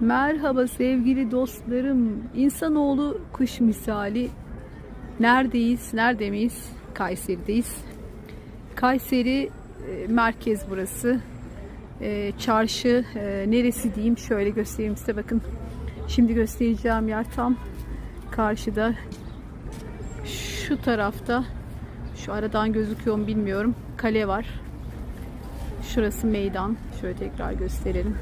Merhaba sevgili dostlarım. İnsanoğlu kuş misali. Neredeyiz? Nerede miyiz? Kayseri'deyiz. Kayseri e, merkez burası. E, çarşı e, neresi diyeyim şöyle göstereyim size bakın. Şimdi göstereceğim yer tam karşıda. Şu tarafta şu aradan gözüküyor mu bilmiyorum. Kale var. Şurası meydan. Şöyle tekrar gösterelim.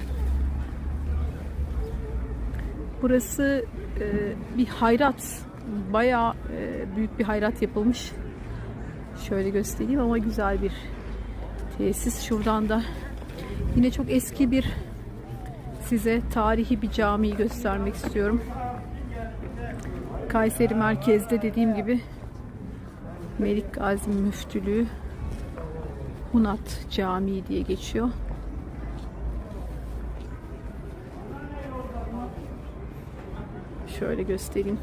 Burası e, bir hayrat. Bayağı e, büyük bir hayrat yapılmış. Şöyle göstereyim ama güzel bir tesis. Şuradan da yine çok eski bir size tarihi bir camiyi göstermek istiyorum. Kayseri merkezde dediğim gibi Melik Gazi Müftülüğü Hunat Camii diye geçiyor. Şöyle göstereyim.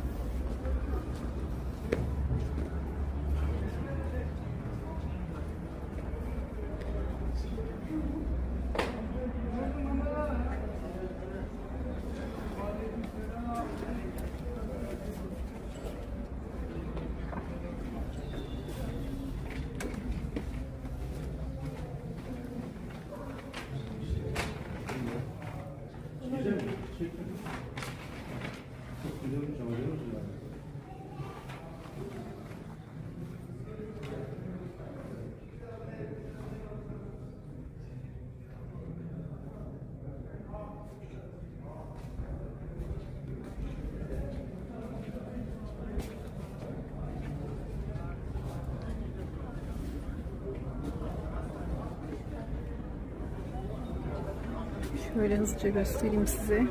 Şöyle hızlıca göstereyim size.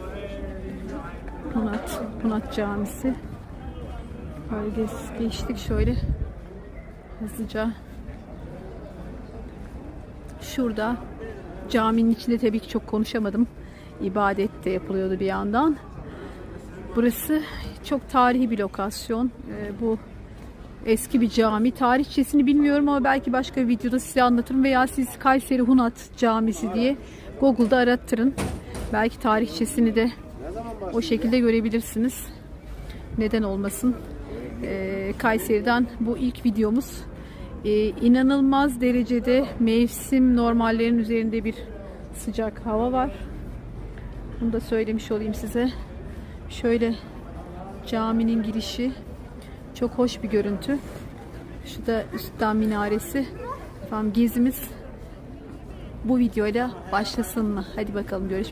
Punat, Punat Camisi. Böyle geç- geçtik şöyle hızlıca. Şurada caminin içinde tabii ki çok konuşamadım. İbadet de yapılıyordu bir yandan. Burası çok tarihi bir lokasyon. Ee, bu eski bir cami. Tarihçesini bilmiyorum ama belki başka bir videoda size anlatırım veya siz Kayseri Hunat Camisi diye Google'da arattırın. Belki tarihçesini de o şekilde görebilirsiniz. Neden olmasın? Ee, Kayseri'den bu ilk videomuz. Ee, inanılmaz derecede mevsim normallerin üzerinde bir sıcak hava var. Bunu da söylemiş olayım size. Şöyle caminin girişi çok hoş bir görüntü. Şu da üstten minaresi. Tamam gezimiz bu videoyla başlasın mı? Hadi bakalım görüşmek